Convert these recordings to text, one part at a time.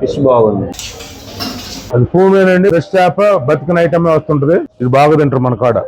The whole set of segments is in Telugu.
ఫిష్ బాగుంది. అది భూమేనండి ఫ్రెష్ చేప బతికిన ఐటమే వస్తుంటది. ఇది బాగా తింటారు మన కాడ.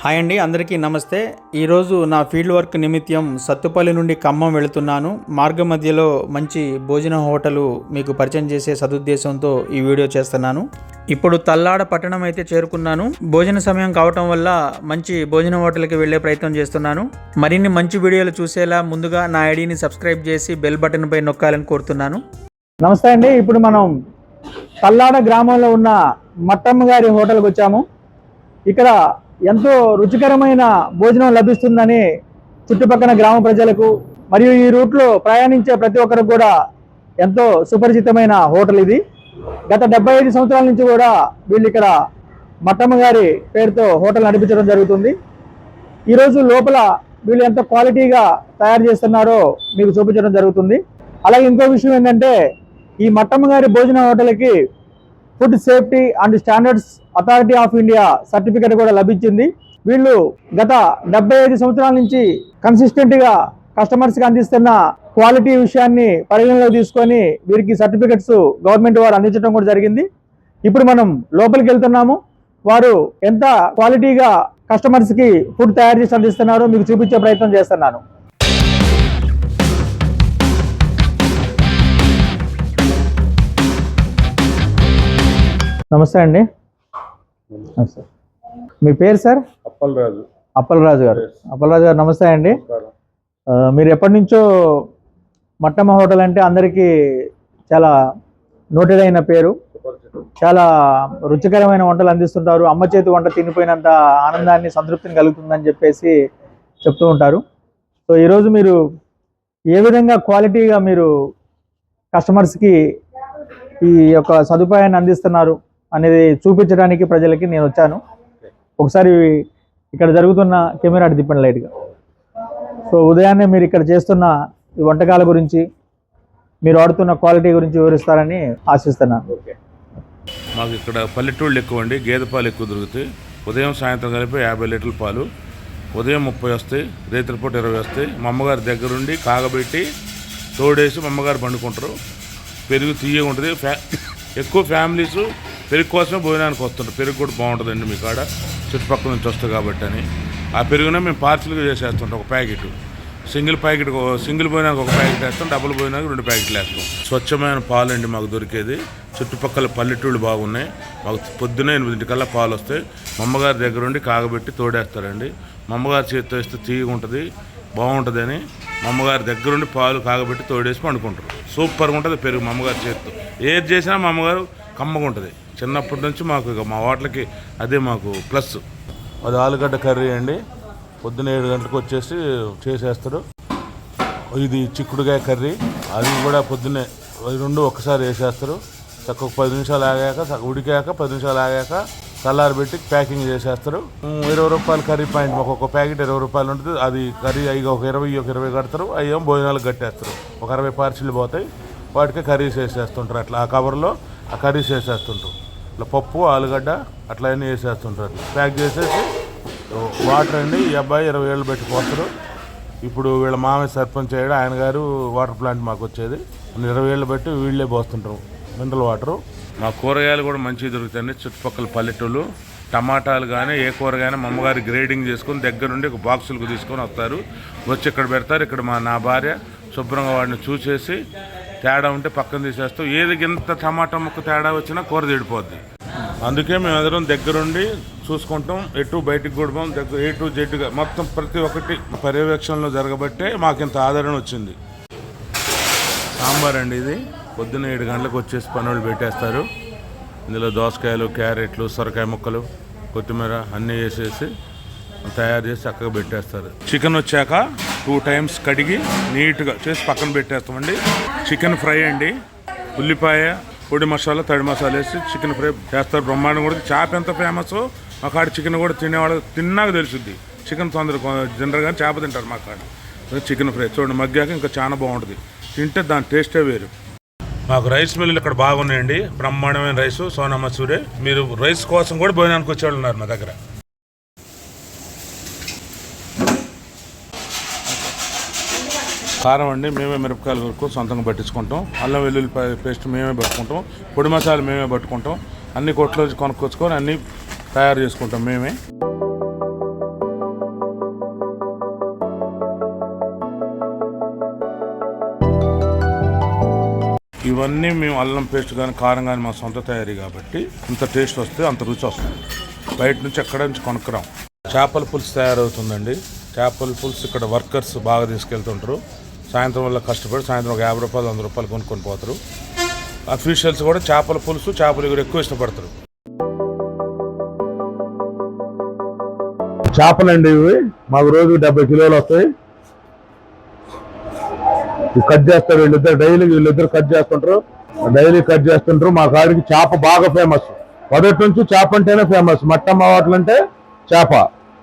హాయ్ అండి అందరికీ నమస్తే. ఈరోజు నా ఫీల్డ్ వర్క్ నిమిత్తం సత్తుపల్లి నుండి ఖమ్మం వెళుతున్నాను. మార్గ మధ్యలో మంచి భోజన హోటలు మీకు పరిచయం చేసే సదుద్దేశంతో ఈ వీడియో చేస్తున్నాను. ఇప్పుడు తల్లాడ పట్టణం అయితే చేరుకున్నాను. భోజన సమయం కావటం వల్ల మంచి భోజన హోటల్కి వెళ్ళే ప్రయత్నం చేస్తున్నాను. మరిన్ని మంచి వీడియోలు చూసేలా ముందుగా నా ఐడిని సబ్స్క్రైబ్ చేసి బెల్ బటన్ పై నొక్కాలని కోరుతున్నాను. నమస్తే అండి. ఇప్పుడు మనం తల్లాడ గ్రామంలో ఉన్న మట్టమ్మ గారి హోటల్కి వచ్చాము. ఇక్కడ ఎంతో రుచికరమైన భోజనం లభిస్తుందని చుట్టుపక్కల గ్రామ ప్రజలకు మరియు ఈ రూట్లో ప్రయాణించే ప్రతి ఒక్కరికి కూడా ఎంతో సుపరిచితమైన హోటల్ ఇది. గత డెబ్బై ఐదు సంవత్సరాల నుంచి కూడా వీళ్ళు ఇక్కడ మట్టమ్మ గారి పేరుతో హోటల్ నడిపించడం జరుగుతుంది. ఈరోజు లోపల వీళ్ళు ఎంత క్వాలిటీగా తయారు చేస్తున్నారో మీకు చూపించడం జరుగుతుంది. అలాగే ఇంకో విషయం ఏంటంటే ఈ మట్టమ్మగారి భోజన హోటల్కి food safety and standards authority of India certificate కూడా లభించింది. వీళ్ళు గత డెబ్బై ఐదు సంవత్సరాల నుంచి కన్సిస్టెంట్గా కస్టమర్స్కి అందిస్తున్న క్వాలిటీ విషయాన్ని పరిగణలోకి తీసుకొని వీరికి సర్టిఫికెట్స్ గవర్నమెంట్ వారు అందించడం కూడా జరిగింది. ఇప్పుడు మనం లోపలికి వెళ్తున్నాము. వారు ఎంత క్వాలిటీగా కస్టమర్స్కి ఫుడ్ తయారు చేసి అందిస్తున్నారో మీకు చూపించే ప్రయత్నం చేస్తున్నాను. నమస్తే అండి. మీ పేరు సార్? అప్పలరాజు. అప్పలరాజు గారు. అప్పలరాజు గారు నమస్తే అండి. మీరు ఎప్పటి నుంచో మట్టమ్మ హోటల్ అంటే అందరికీ చాలా నోటెడ్ అయిన పేరు. చాలా రుచికరమైన వంటలు అందిస్తుంటారు. అమ్మ చేతి వంట తినిపోయినంత ఆనందాన్ని సంతృప్తిని కలుగుతుందని చెప్పేసి చెప్తూ ఉంటారు. సో ఈరోజు మీరు ఏ విధంగా క్వాలిటీగా మీరు కస్టమర్స్కి ఈ యొక్క సదుపాయాన్ని అందిస్తున్నారు? అనేది చూపించడానికి ప్రజలకి నేను వచ్చాను. ఒకసారి ఇక్కడ జరుగుతున్న కెమెరా అటు తిప్పండి లైట్గా. సో ఉదయాన్నే మీరు ఇక్కడ చేస్తున్న ఈ వంటకాల గురించి మీరు వాడుతున్న క్వాలిటీ గురించి వివరిస్తారని ఆశిస్తున్నాను. మాకు ఇక్కడ పల్లెటూళ్ళు ఎక్కువ అండి. గేదె పాలు ఎక్కువ దొరుకుతాయి. ఉదయం సాయంత్రం కలిపి యాభై లీటర్ల పాలు ఉదయం ముప్పై వస్తాయి రేత్రిపూట ఇరవై వస్తాయి. మా అమ్మగారి దగ్గరుండి కాగబెట్టి తోడేసి మా అమ్మగారు పండుకుంటారు. పెరుగు తీయగా ఉంటుంది. ఫ్యా ఎక్కువ ఫ్యామిలీస్ పెరుగు కోసమే భోజనానికి వస్తుంటారు పెరుగు కూడా బాగుంటుందండి మీ కాడ. చుట్టుపక్కల నుంచి వస్తుంది కాబట్టి అని. ఆ పెరుగునే మేము పార్సిల్గా చేసేస్తుంటాం ఒక ప్యాకెట్. సింగిల్ ప్యాకెట్ సింగిల్ పోయినాక ఒక ప్యాకెట్ వేస్తాం డబుల్ భోజనానికి రెండు ప్యాకెట్లు వేస్తాం. స్వచ్ఛమైన పాలు అండి మాకు దొరికేది. చుట్టుపక్కల పల్లెటూళ్ళు బాగున్నాయి. మాకు పొద్దున ఎనిమిదింటికల్లా పాలు వస్తాయి. మా అమ్మగారి దగ్గర ఉండి కాగబెట్టి తోడేస్తారండి. మమ్మగారి చేతితో వేస్తే తీయగా ఉంటుంది బాగుంటుంది అని. అమ్మగారి దగ్గరుండి పాలు కాగబెట్టి తోడేసి పండుకుంటారు. సూపర్గా ఉంటుంది పెరుగు మమ్మగారి చేతితో. ఏది చేసినా మా అమ్మగారు కమ్మగా ఉంటుంది. చిన్నప్పటి నుంచి మాకు ఇక మా హోటల్కి అదే మాకు ప్లస్. అది ఆలుగడ్డ కర్రీ అండి. పొద్దున్న ఏడు గంటలకు వచ్చేసి చేసేస్తారు. ఇది చిక్కుడుకాయ కర్రీ. అది కూడా పొద్దున్నే రెండు ఒకసారి వేసేస్తారు. చక్కగా పది నిమిషాలు ఆగాక ఉడికాక పది నిమిషాలు ఆగాక చల్లారి పెట్టి ప్యాకింగ్ చేసేస్తారు. ఇరవై రూపాయలు కర్రీ పాయింట్ ఒక్కొక్క ఒక ప్యాకెట్ ఇరవై రూపాయలు ఉంటుంది. అది కర్రీ అవి ఒక ఇరవై ఒక ఇరవై కడతారు. అయ్యేం భోజనాలు కట్టేస్తారు. ఒక అరవై పార్సిల్ పోతాయి. వాటికి కర్రీస్ వేసేస్తుంటారు అట్లా. ఆ కవర్లో ఆ కర్రీస్ వేసేస్తుంటారు. ఇట్లా పప్పు ఆలుగడ్డ అట్లా అన్నీ వేసేస్తుంటారు. ప్యాక్ చేసేసి వాటర్ అండి. ఈ అబ్బాయి ఇరవై ఏళ్ళు పెట్టి పోతారు ఇప్పుడు వీళ్ళ మామయ్య సర్పంచ్ అయ్యాడు. ఆయన గారు వాటర్ ప్లాంట్ మాకు వచ్చేది. ఇరవై ఏళ్ళు బట్టి వీళ్ళే పోస్తుంటారు. మినరల్ వాటరు మా కూరగాయలు కూడా మంచిగా దొరుకుతాయండి. చుట్టుపక్కల పల్లెటూళ్ళు. టమాటాలు కానీ ఏ కూర కానీ మా అమ్మగారు గ్రేడింగ్ చేసుకొని దగ్గరుండి ఒక బాక్సులకు తీసుకొని వస్తారు. వచ్చి ఇక్కడ పెడతారు. ఇక్కడ మా నా భార్య శుభ్రంగా వాడిని చూసేసి తేడా ఉంటే పక్కన తీసేస్తాం ఏది ఇంత టమాటా ముక్క తేడా వచ్చినా కూర తీడిపోద్ది. అందుకే మేము అందరం దగ్గరుండి చూసుకుంటాం ఎటు బయటికి కూడా దగ్గర ఏ టు జెడ్గా మొత్తం ప్రతి ఒక్కటి పర్యవేక్షణలో జరగబట్టే మాకు ఇంత ఆదరణ వచ్చింది. సాంబార్ అండి ఇది. పొద్దున్న ఏడు గంటలకు వచ్చేసి పనులు పెట్టేస్తారు. ఇందులో దోసకాయలు క్యారెట్లు సొరకాయ ముక్కలు కొత్తిమీర అన్నీ వేసేసి తయారు చేసి చక్కగా పెట్టేస్తారు. చికెన్ వచ్చాక టూ టైమ్స్ కడిగి నీట్గా చేసి పక్కన పెట్టేస్తామండి. చికెన్ ఫ్రై అండి. ఉల్లిపాయ పొడి మసాలా తడి మసాలా వేసి చికెన్ ఫ్రై చేస్తారు. బ్రహ్మాండం కూడా చేప ఎంత ఫేమస్ మా కాడ చికెన్ కూడా తినేవాళ్ళు తిన్నాక తెలుసుద్ది. చికెన్ తొందర జనరల్గా చేప తింటారు మా కాడ. చికెన్ ఫ్రై చూడండి. మగ్గాక ఇంకా చాలా బాగుంటుంది. తింటే దాని టేస్టే వేరు. మాకు రైస్ మిల్లులు ఇక్కడ బాగున్నాయండి. బ్రహ్మాండమైన రైస్ సోనా మసూరి. మీరు రైస్ కోసం కూడా భోజనానికి వచ్చేవాళ్ళు ఉన్నారు మా దగ్గర. కారం అండి మేమే మిరపకాయల వరకు సొంతంగా పట్టించుకుంటాం. అల్లం వెల్లుల్లి పేస్ట్ మేమే పట్టుకుంటాం. పొడి మసాలా మేమే పట్టుకుంటాం. అన్ని కొట్లో కొనుక్కొచ్చుకొని అన్ని తయారు చేసుకుంటాం మేమే. ఇవన్నీ మేము అల్లం పేస్ట్ కానీ కారం కానీ మా సొంత తయారీ కాబట్టి ఇంత టేస్ట్ వస్తే అంత రుచి వస్తుంది. బయట నుంచి ఎక్కడ నుంచి కొనుక్కురాం. చేపల పులుసు తయారవుతుందండి. చేపల పులుసు ఇక్కడ వర్కర్స్ బాగా తీసుకెళ్తుంటారు. సాయంత్రం వల్ల కష్టపడి సాయంత్రం ఒక యాభై రూపాయలు వంద రూపాయలు కొనుక్కొని పోతారు. అఫీషియల్స్ కూడా చేపల పులుసు చేపలు కూడా ఎక్కువ ఇష్టపడతారు. చేపలండి ఇవి. మాకు రోజు డెబ్బై కిలోలు వస్తాయి. కట్ చేస్తారు వీళ్ళిద్దరు డైలీ వీళ్ళిద్దరు కట్ చేస్తుంటారు. డైలీ కట్ చేస్తుంటారు. మా కాడికి చేప బాగా ఫేమస్ మొదటి నుంచి చేప అంటేనే ఫేమస్ మట్టమ్మ హోటల్ అంటే చేప.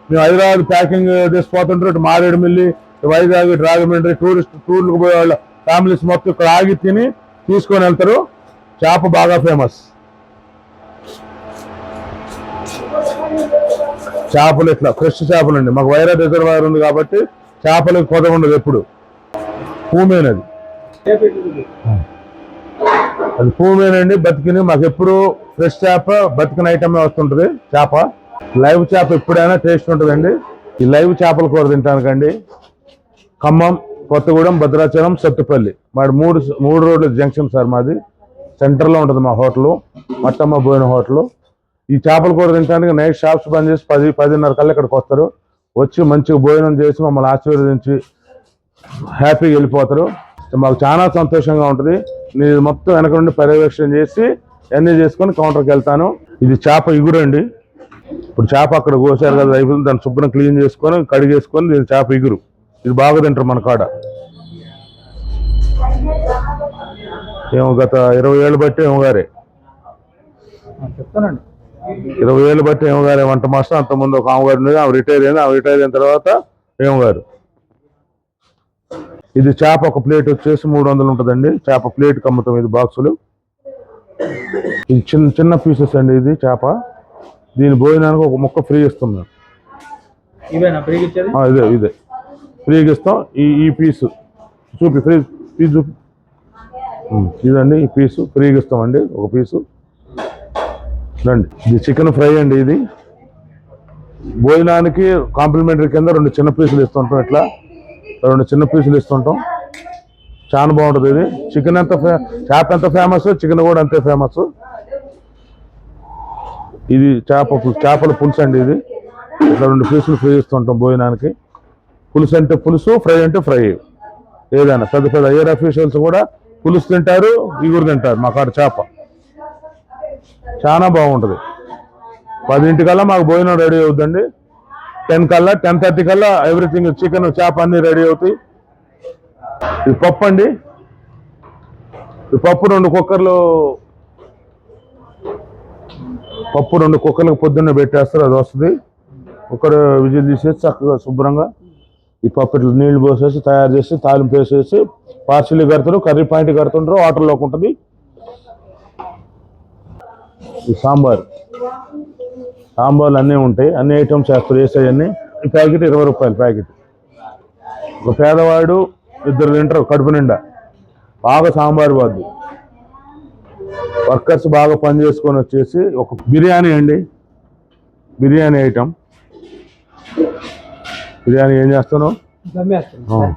మేము హైదరాబాద్ ప్యాకింగ్ తీసుకుపోతుంటారు. ఇటు మారేడుమిల్లి వైజాగ్ రాజమండ్రి టూరిస్ట్ టూర్లకు పోయే వాళ్ళ ఫ్యామిలీస్ మొత్తం ఇక్కడ ఆగి తిని తీసుకొని వెళ్తారు. చేప బాగా ఫేమస్. చేపలు ఇట్లా ఫ్రెష్ చేపలు అండి. మాకు వైరా రిజర్వాయర్ ఉంది కాబట్టి చేపలకు కొద ఉండదు ఎప్పుడు. భూమేన్ అది అది అండి బతికిని. మాకు ఎప్పుడు ఫ్రెష్ చేప బతికిన ఐటమే వస్తుంటుంది చేప. లైవ్ చేప ఎప్పుడైనా టేస్ట్ ఉంటుందండి. ఈ లైవ్ చేపల కూర తింటానికండి. ఖమ్మం కొత్తగూడెం భద్రాచలం సత్తుపల్లి. మాది మూడు మూడు రోడ్ల జంక్షన్ సార్ మాది. సెంటర్లో ఉంటుంది మా హోటల్ మట్టమ్మ బోయిన హోటల్. ఈ చేపల కూర తినడానికి నైట్ షాప్స్ బంద్ చేసి పది పదిన్నర కల్లా ఇక్కడికి వస్తారు. వచ్చి మంచిగా భోజనం చేసి మమ్మల్ని ఆశీర్వదించి హ్యాపీగా వెళ్ళిపోతారు. మాకు చాలా సంతోషంగా ఉంటుంది. నేను మొత్తం వెనక నుండి పర్యవేక్షణ చేసి ఎంజాయ్ చేసుకొని కౌంటర్కి వెళ్తాను. ఇది చేప ఇగురండి ఇప్పుడు చేప అక్కడ కోసారు కదా అయిపోతుంది దాన్ని శుభ్రం క్లీన్ చేసుకొని కడిగేసుకొని దీని చేప ఇగురు. ఇది బాగా తింటారు మన కాడ. ఏమో గత ఇరవై ఏళ్ళు బట్టి ఏమో గారే. చెప్తానండి. ఇరవై ఏళ్ళు బట్టి ఏమో గారే వంట మాస్టర్ అంతకుముందు ఒక ఆమె గారు ఉండేది ఆమె రిటైర్ అయింది ఆమె రిటైర్ అయిన తర్వాత ఏమో గారు. ఇది చేప ఒక ప్లేట్ వచ్చేసి మూడు వందలు ఉంటుందండి. చేప ప్లేట్ కమ్ముతాం ఇది బాక్సులు. ఇది చిన్న చిన్న పీసెస్ అండి ఇది చేప. దీని భోజనానికి ఒక ముక్క ఫ్రీ ఇస్తున్నాం. ఇదే ఇదే. ఫ్రీగా ఇస్తాం. ఈ ఈ పీసు చూపి ఫ్రీ పీస్ చూపి. ఇదండి ఈ పీసు ఫ్రీగా ఇస్తామండి ఒక పీసు. రండి ఇది చికెన్ ఫ్రై అండి ఇది. భోజనానికి కాంప్లిమెంటరీ కింద రెండు చిన్న పీసులు ఇస్తుంటాం ఇట్లా. రెండు చిన్న పీసులు ఇస్తుంటాం. చాలా బాగుంటుంది ఇది. చికెన్ ఎంత ఫే చేప ఎంత ఫేమస్ చికెన్ కూడా అంతే ఫేమస్ ఇది చేప చేపల పులుసు అండి ఇది. ఇట్లా రెండు పీసులు ఫ్రీ ఇస్తుంటాం భోజనానికి. పులుసు అంటే పులుసు ఫ్రై అంటే ఫ్రై. ఏదైనా పెద్ద పెద్ద ఐఆర్ అఫీషియల్స్ కూడా పులుసు తింటారు ఇగురు తింటారు మాకాడ చేప. చాలా బాగుంటుంది. పదింటికల్లా మాకు భోజనం రెడీ అవుతుందండి టెన్ కల్లా టెన్ థర్టీ కల్లా ఎవ్రీథింగ్ చికెన్ చేప అన్ని రెడీ అవుతాయి. ఇది పప్పు అండి. ఈ పప్పు రెండు కుక్కర్లు పప్పు రెండు కుక్కర్లకు పొద్దున్నే పెట్టేస్తారు అది వస్తుంది. కుక్కర్ విజిల్ తీసేసి చక్కగా శుభ్రంగా ఈ పప్పెట్లు నీళ్ళు పోసేసి తయారు చేసి తాలింపు వేసేసి పార్సిల్ కడతారు కర్రీ పాయింట్ కడుతుంటారు వాటర్లోకి ఉంటుంది. ఈ సాంబార్. సాంబార్లు అన్నీ ఉంటాయి. అన్ని ఐటమ్స్ చేస్తారు వేసాయి ఈ ప్యాకెట్ ఇరవై రూపాయలు ప్యాకెట్. ఒక పేదవాడు ఇద్దరు తింటారు కడుపు నిండా. బాగా సాంబార్ పోద్ది వర్కర్స్ బాగా పని చేసుకొని వచ్చేసి ఒక బిర్యానీ అండి. బిర్యానీ ఐటమ్. బిర్యానీ ఏం చేస్తాను? దమ్మేస్తాను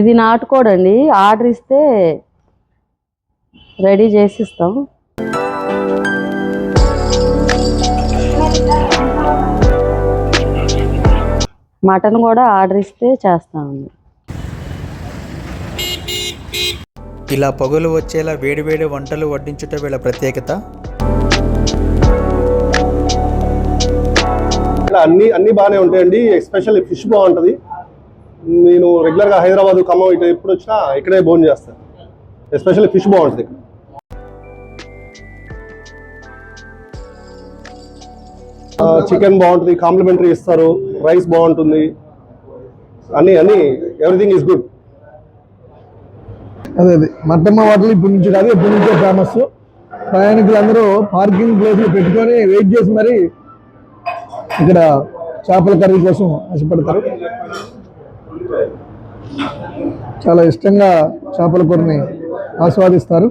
ఇది నాటుకోడండి. ఆర్డర్ ఇస్తే రెడీ చేసి ఇస్తాం మటన్ కూడా ఆర్డర్ ఇస్తే చేస్తామండి. ఇలా పొగలు వచ్చేలా వేడివేడి వంటలు వడ్డించుట వీళ్ళ ప్రత్యేకత? అన్ని అన్ని బాగానే ఉంటాయండి. ఎస్పెషల్ ఫిష్ బాగుంటుంది. నేను రెగ్యులర్గా హైదరాబాద్ ఖమ్మం ఇటు ఎప్పుడు వచ్చినా ఇక్కడే భోజనం చేస్తాను. ఎస్పెషల్లీ ఫిష్ బాగుంటుంది ఇక్కడ. చికెన్ బాగుంటుంది. కాంప్లిమెంటరీ ఇస్తారు. రైస్ బాగుంటుంది. అన్నీ అన్నీ ఎవ్రీథింగ్ ఈజ్ గుడ్ అదే అదే. మట్టమ్మ హోటల్ ఇప్పటి నుంచి కాదు ఎప్పటి నుంచో ఫేమస్ ప్రయాణికులందరూ పార్కింగ్ ప్లేస్లు పెట్టుకొని వెయిట్ చేసి మరి ఇక్కడ చేపల కర్రీ కోసం ఆశపడతారు. చాలా ఇష్టంగా చేపల కూరని ఆస్వాదిస్తారు.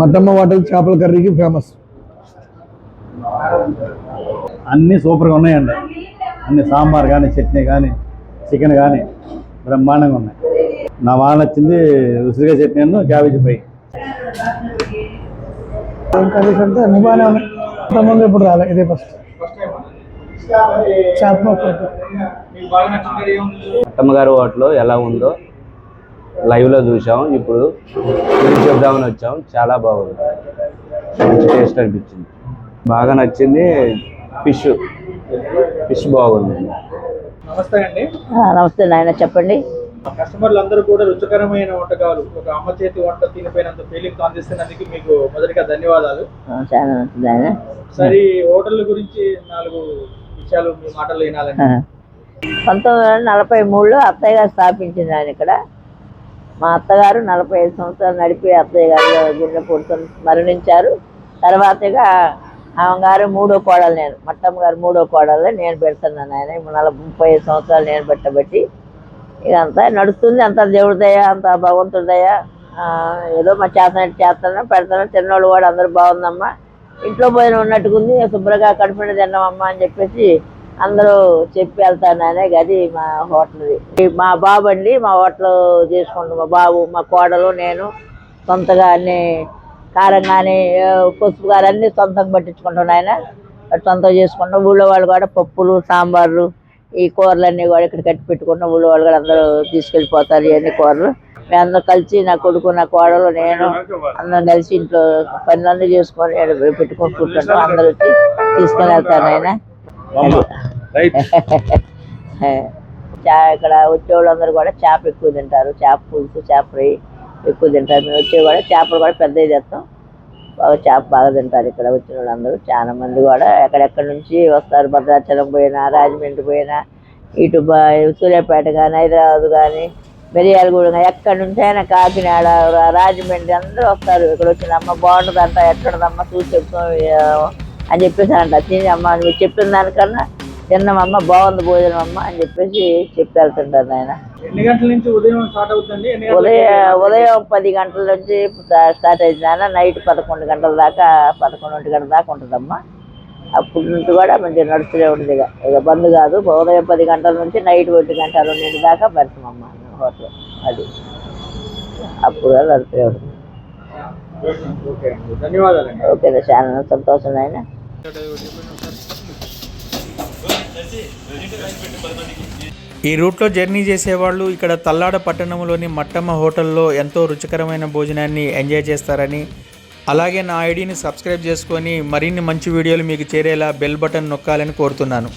మట్టమ్మ వాటర్ చేపల కర్రీకి ఫేమస్ అన్నీ సూపర్గా ఉన్నాయండి. అన్ని సాంబార్ కానీ చట్నీ కానీ చికెన్ కానీ బ్రహ్మాండంగా ఉన్నాయి. నా బాగా నచ్చింది ఉసిరిగా చట్నీ క్యాబేజీ ఫ్రై. ఏం కర్రీస్ అంటే అన్ని బాగానే ఉన్నాయి ఇంతకుముందు ఎప్పుడు రాలే ఇదే ఫస్ట్ చేప అత్తమ్మగారి హోటల్ ఎలా ఉందో లైవ్లో చూసాం ఇప్పుడు చెప్దామని వచ్చాం. చాలా బాగుంది. మంచి టేస్ట్ అనిపించింది. బాగా నచ్చింది ఫిష్. ఫిష్ బాగుంది. నమస్తే అండి నమస్తే నాయన చెప్పండి. కస్టమర్లు అందరూ కూడా రుచికరమైన వంటకాలు ఒక అమ్మ చేతి వంట తినిపోయినంత ఫీలింగ్ అందిస్తున్నందుకు మీకు మొదటిగా ధన్యవాదాలు. సరే హోటల్ గురించి నాలుగు విషయాలు మీ మాటలు వినాలండి. పంతొమ్మిది వందల నలభై మూడులో అత్తయ్య గారు స్థాపించింది ఆయన ఇక్కడ. మా అత్తగారు నలభై ఐదు సంవత్సరాలు నడిపి అత్తయ్య గారు గుండెపూడితో మరణించారు. తర్వాతగా ఆమె గారు మూడో కోడలు నేను మట్టమ్మ గారు మూడో కోడలు నేను పెడుతున్నాను ఆయన. నలభై ముప్పై ఐదు సంవత్సరాలు నేను పెట్టబట్టి ఇదంతా నడుస్తుంది అంత దేవుడి దయ అంత భగవంతుడి ఏదో మా చేతనట్టు చేస్తాను పెడతాను తిన్నోళ్ళు కూడా అందరూ బాగుందమ్మా. ఇంట్లో పోయిన ఉన్నట్టుకుంది శుభ్రంగా కడుపుని తిన్నామమ్మా అని చెప్పేసి అందరూ చెప్పి వెళ్తాను అనే గది మా హోటల్ది. మా బాబు అండి మా హోటల్ చేసుకుంటాం మా బాబు మా కోడలు నేను సొంతగా అన్ని కారం కానీ పసుపు గారు అన్నీ సొంతంగా పట్టించుకుంటాం ఆయన. సొంతం చేసుకుంటాం ఊళ్ళో వాళ్ళు కూడా పప్పులు సాంబార్లు ఈ కూరలన్నీ కూడా ఇక్కడ కట్టి పెట్టుకుంటాం ఊళ్ళో వాళ్ళు కూడా అందరూ తీసుకెళ్ళిపోతారు ఇవన్నీ కూరలు. మేము అందరం కలిసి నా కొడుకు నా కోడలు నేను అందరం కలిసి ఇంట్లో పనులన్నీ చేసుకొని పెట్టుకొని కూర్చుంటాం అందరూ వచ్చి తీసుకొని వెళ్తారు ఆయన చా ఇక్కడ వచ్చే వాళ్ళందరూ కూడా చేప ఎక్కువ తింటారు. చేప పులుసు చేప ఫ్రై ఎక్కువ తింటారు. మేము వచ్చే కూడా చేపలు కూడా పెద్దవి తెస్తాం. బాగా చేప బాగా తింటారు ఇక్కడ వచ్చిన వాళ్ళందరూ. చాలా మంది కూడా ఎక్కడెక్కడి నుంచి వస్తారు. భద్రాచలం పోయినా రాజమండ్రి పోయినా ఇటు సూర్యాపేట కానీ హైదరాబాద్ కానీ మిరియాలగూడ కానీ ఎక్కడి నుంచి అయినా కాకినాడ రాజమండ్రి అందరూ వస్తారు. ఇక్కడ వచ్చిన అమ్మ బాగుంటుందంట ఎక్కడదమ్మ చూసి చెప్తాం అని చెప్పేసి అంట తిని అమ్మ నువ్వు చెప్పిన దానికన్నా తిన్నామమ్మ బాగుంది భోజనం అమ్మ అని చెప్పేసి చెప్పి వెళ్తుంటారు ఆయన. ఎన్ని గంటల నుంచి ఉదయం స్టార్ట్ అవుతుంది ఉదయం ఉదయం పది గంటల నుంచి స్టా- స్టార్ట్ అయింది నాన్న. నైట్ పదకొండు గంటల దాకా పదకొండు గంటల దాకా ఉంటుందమ్మా. అప్పటి నుంచి కూడా మంచిగా నడుస్తూనే ఉంటుంది ఇక. ఇక బంద్ కాదు. ఉదయం పది గంటల నుంచి నైట్ ఒంటి గంట రెండింటి దాకా పెడతామమ్మా హోటల్. అది. అప్పుడు నడుస్తూనే ఉంటుంది. ఓకే చాలా సంతోషం అయినా ఈ రూట్లో జర్నీ చేసేవాళ్ళు ఇక్కడ తల్లాడ పట్టణంలోని మట్టమ్మ హోటల్లో ఎంతో రుచికరమైన భోజనాన్ని ఎంజాయ్ చేస్తారని అలాగే నా ఐడిని సబ్స్క్రైబ్ చేసుకొని మరిన్ని మంచి వీడియోలు మీకు చేరేలా బెల్ బటన్ నొక్కాలని కోరుతున్నాను.